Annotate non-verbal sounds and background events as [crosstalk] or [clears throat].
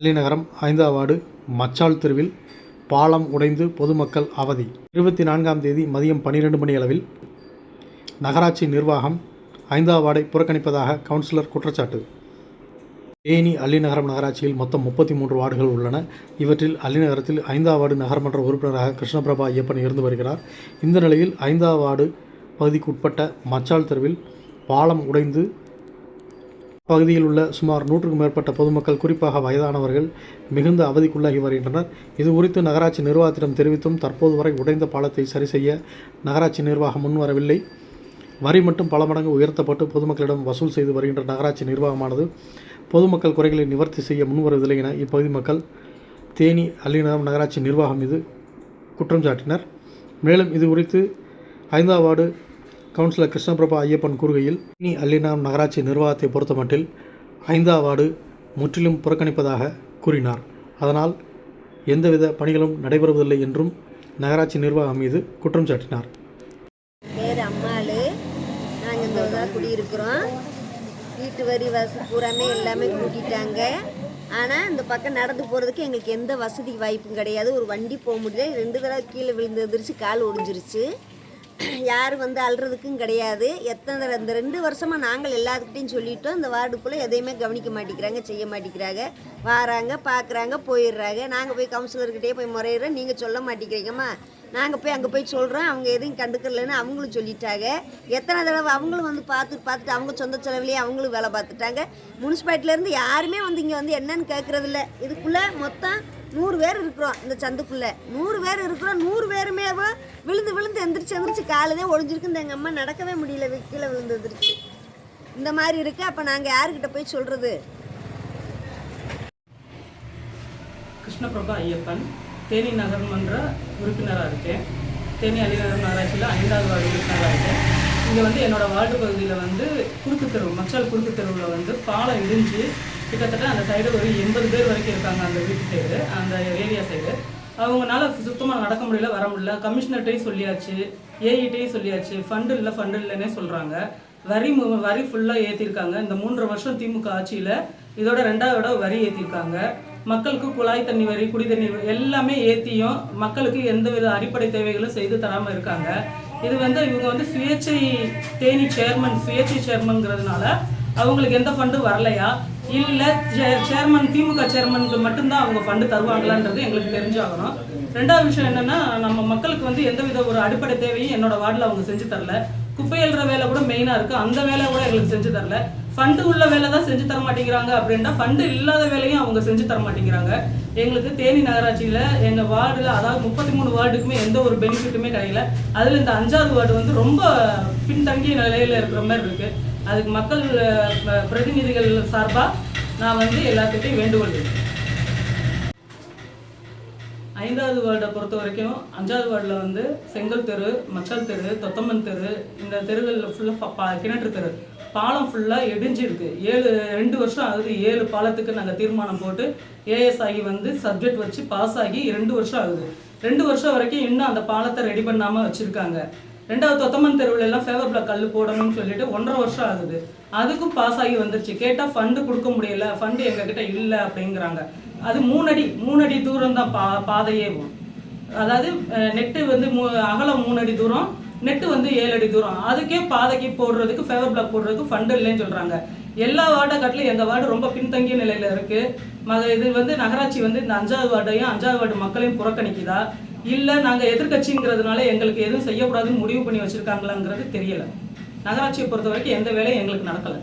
நெல்லிநகரம் ஐந்தாவது வார்டு மச்சால் தெருவில் பாலம் உடைந்து பொதுமக்கள் அவதி. இருபத்தி நான்காம் தேதி மதியம் பன்னிரெண்டு மணி அளவில் நகராட்சி நிர்வாகம் ஐந்தாவது வார்டை புறக்கணிப்பதாக கவுன்சிலர் குற்றச்சாட்டு. தேனி அள்ளிநகரம் நகராட்சியில் மொத்தம் முப்பத்தி மூன்று வார்டுகள் உள்ளன. இவற்றில் அள்ளிநகரத்தில் ஐந்தாவது வார்டு நகரமன்ற உறுப்பினராக கிருஷ்ணபிரபா ஐயப்பன் இருந்து வருகிறார். இந்த நிலையில் ஐந்தாவது வார்டு பகுதிக்குட்பட்ட மச்சால் தெருவில் பாலம் உடைந்து பகுதியில் உள்ள சுமார் நூற்றுக்கும் மேற்பட்ட பொதுமக்கள் குறிப்பாக வயதானவர்கள் மிகுந்த அவதிக்குள்ளாகி வருகின்றனர். இது குறித்து நகராட்சி நிர்வாகத்திடம் தெரிவித்தும் தற்போது வரை உடைந்த பாலத்தை சரி செய்ய நகராட்சி நிர்வாகம் முன்வரவில்லை வரி மட்டும் பல மடங்கு உயர்த்தப்பட்டு பொதுமக்களிடம் வசூல் செய்து வருகின்ற நகராட்சி நிர்வாகமானது பொதுமக்கள் குறைகளை நிவர்த்தி செய்ய முன்வருவதில்லை என இப்பகுதி மக்கள் தேனி அள்ளிநகரம் நகராட்சி நிர்வாகம் மீது குற்றம் சாட்டினர். மேலும் இது குறித்து ஐந்தாவது வார்டு கவுன்சிலர் கிருஷ்ணபிரபா ஐயப்பன் கூறுகையில் இனி அல்லினாம் நகராட்சி நிர்வாகத்தை பொறுத்தமட்டில் ஐந்தாவது வார்டு முற்றிலும் புறக்கணிப்பதாக கூறினார். அதனால் எந்தவித பணிகளும் நடைபெறுவதில்லை என்றும் நகராட்சி நிர்வாகம் மீது குற்றம் சாட்டினார். பேர் அம்மாளு. நாங்கள் இந்த தான் குடியிருக்கிறோம். வீட்டு வரி வசதி பூராமே எல்லாமே கூட்டிட்டாங்க. ஆனால் இந்த பக்கம் நடந்து போகிறதுக்கு எங்களுக்கு எந்த வசதி வாய்ப்பும் கிடையாது. ஒரு வண்டி போக முடியல. ரெண்டு தடவை கீழே விழுந்து எந்திரிச்சு கால் ஒடிஞ்சிருச்சு. [clears throat] யாரும் வந்து அல்றதுக்கும் கிடையாது. எத்தனை தடவை இந்த ரெண்டு வருஷமாக நாங்கள் எல்லாத்துக்கிட்டையும் சொல்லிட்டோம். இந்த வார்டுக்குள்ளே எதையுமே கவனிக்க மாட்டேங்கிறாங்க செய்ய மாட்டேங்கிறாங்க. வாராங்க பார்க்குறாங்க போயிடுறாங்க. நாங்கள் போய் கவுன்சிலர்கிட்டே போய் முறையிறோம் நீங்கள் சொல்ல மாட்டேங்கிறீங்கம்மா. நாங்கள் போய் அங்கே போய் சொல்கிறோம் அவங்க எதையும் கண்டுக்கலன்னு அவங்களும் சொல்லிட்டாங்க. எத்தனை தடவை அவங்களும் வந்து பார்த்து பார்த்துட்டு அவங்க சொந்த செலவுலேயே அவங்களும் வேலை பார்த்துட்டாங்க. முனிசிபாலிட்டிலேருந்து யாருமே வந்து இங்கே வந்து என்னன்னு கேட்குறதில்ல இதுக்குள்ளே மொத்தம் நூறு பேர் இருக்கிறோம் இந்த சந்துக்குள்ளே. நூறு பேர் இருக்கிறோம் நூறு பேருமே விழுந்து விழுந்து எந்திரிச்சு எந்திரிச்சு காலதே ஒழிஞ்சிருக்குன்னு எங்கள் அம்மா நடக்கவே முடியல கீழே விழுந்து எந்திரிச்சு. இந்த மாதிரி இருக்குது அப்போ நாங்கள் யாருக்கிட்ட போய் சொல்கிறது கிருஷ்ணபிரபா ஐயப்பன் தேனி நகர்மன்ற உறுப்பினராக இருக்கேன். தேனி அலிநகர் நகராட்சியில் ஐந்தாவது வார்டு உறுப்பினராக இருக்கேன். இங்கே வந்து என்னோட வார்டு பகுதியில் வந்து குறுக்கு தெரு மக்கள் குறுக்கு தெருவில் வந்து பாலம் இடிஞ்சு கிட்டத்தட்ட அந்த சைடு ஒரு எண்பது பேர் வரைக்கும் இருக்காங்க அந்த வீட்டு சைடு அந்த ஏரியா சைடு அவங்கனால சுத்தமாக நடக்க முடியல வர முடியல. கமிஷனர்கிட்டையும் சொல்லியாச்சு ஏஇட்டையும் சொல்லியாச்சு. ஃபண்டு இல்லை ஃபண்டு இல்லைன்னே சொல்கிறாங்க வரி மு- வரி ஃபுல்லாக ஏற்றிருக்காங்க இந்த மூன்றரை வருஷம் திமுக ஆட்சியில் இதோட ரெண்டாவது வரி ஏற்றிருக்காங்க மக்களுக்கு குழாய் தண்ணி வரி குடி தண்ணி எல்லாமே ஏற்றியும் மக்களுக்கு எந்த வித அடிப்படை தேவைகளும் செய்து தராமல் இருக்காங்க. இது வந்து இவங்க வந்து சுயேட்சை தேனி சேர்மன் சுயேட்சை சேர்மன்கிறதுனால அவங்களுக்கு எந்த ஃபண்டும் வரலையா? இல்லை சேர்மன் திமுக சேர்மனுக்கு மட்டும்தான் அவங்க ஃபண்டு தருவாங்களான்றது எங்களுக்கு தெரிஞ்சாகணும். ரெண்டாவது விஷயம் என்னன்னா நம்ம மக்களுக்கு வந்து எந்தவித ஒரு அடிப்படை தேவையும் என்னோட வார்டில் அவங்க செஞ்சு தரல. குப்பை எழுற வேலை கூட மெயினாக இருக்குது அந்த வேலை கூட எங்களுக்கு செஞ்சு தரல. ஃபண்டு உள்ள வேலை தான் செஞ்சு தர மாட்டேங்கிறாங்க அப்படின்னா ஃபண்டு இல்லாத வேலையும் அவங்க செஞ்சு தர மாட்டேங்கிறாங்க. எங்களுக்கு தேனி நகராட்சியில் எங்கள் வார்டில் அதாவது முப்பத்தி மூணு வார்டுக்குமே எந்த ஒரு பெனிஃபிட்டுமே கிடைக்கல. அதில் இந்த அஞ்சாவது வார்டு வந்து ரொம்ப பின்தங்கிய நிலையில் இருக்கிற மாதிரி இருக்குது அதுக்கு மக்கள் பிரதிநிதிகள் சார்பாக நான் வந்து எல்லாத்துக்கிட்டையும் வேண்டுகோள் ஐந்தாவது வார்டை பொறுத்த வரைக்கும் அஞ்சாவது வார்டில் வந்து செங்கல் தெரு மச்சல் தெரு தொத்தம்மன் தெரு இந்த தெருகளில் ஃபுல்லாக கிணற்று தெரு. பாலம் ஃபுல்லாக இடிஞ்சிருக்கு. ஏழு ரெண்டு வருஷம் ஆகுது ஏழு பாலத்துக்கு நாங்கள் தீர்மானம் போட்டு ஏஎஸ் ஆகி வந்து சப்ஜெக்ட் வச்சு பாஸ் ஆகி ரெண்டு வருஷம் ஆகுது. ரெண்டு வருஷம் வரைக்கும் இன்னும் அந்த பாலத்தை ரெடி பண்ணாமல் வச்சுருக்காங்க. ரெண்டாவது தொத்தமன் தெருவில் எல்லாம் ஃபேவர் பிளாக் கல் போடணும்னு சொல்லிட்டு ஒன்றரை வருஷம் ஆகுது. அதுக்கும் பாஸ் ஆகி வந்துருச்சு. கேட்டால் ஃபண்டு கொடுக்க முடியல. ஃபண்டு எங்ககிட்ட இல்லை அப்படிங்கிறாங்க. அது மூணடி மூணடி தூரம் தான் பா பாதையே அதாவது நெட்டு வந்து மூ அகலம் மூணு அடி தூரம் நெட்டு வந்து ஏழு அடி தூரம். அதுக்கே பாதைக்கு போடுறதுக்கு ஃபேவர் பிளாக் போடுறதுக்கு ஃபண்டு இல்லைன்னு சொல்கிறாங்க எல்லா வார்டை காட்டிலும் எங்கள் வார்டு ரொம்ப பின்தங்கிய நிலையில் இருக்குது மக இது வந்து நகராட்சி வந்து இந்த அஞ்சாவது வார்டையும் அஞ்சாவது வார்டு மக்களையும் புறக்கணிக்குதா? இல்லை நாங்கள் எதிர்க்கட்சிங்கிறதுனால எங்களுக்கு எதுவும் செய்யக்கூடாதுன்னு முடிவு பண்ணி வச்சுருக்காங்களாங்கிறது தெரியலை. நகராட்சியை பொறுத்த வரைக்கும் எந்த வேலையும் எங்களுக்கு நடக்கலை.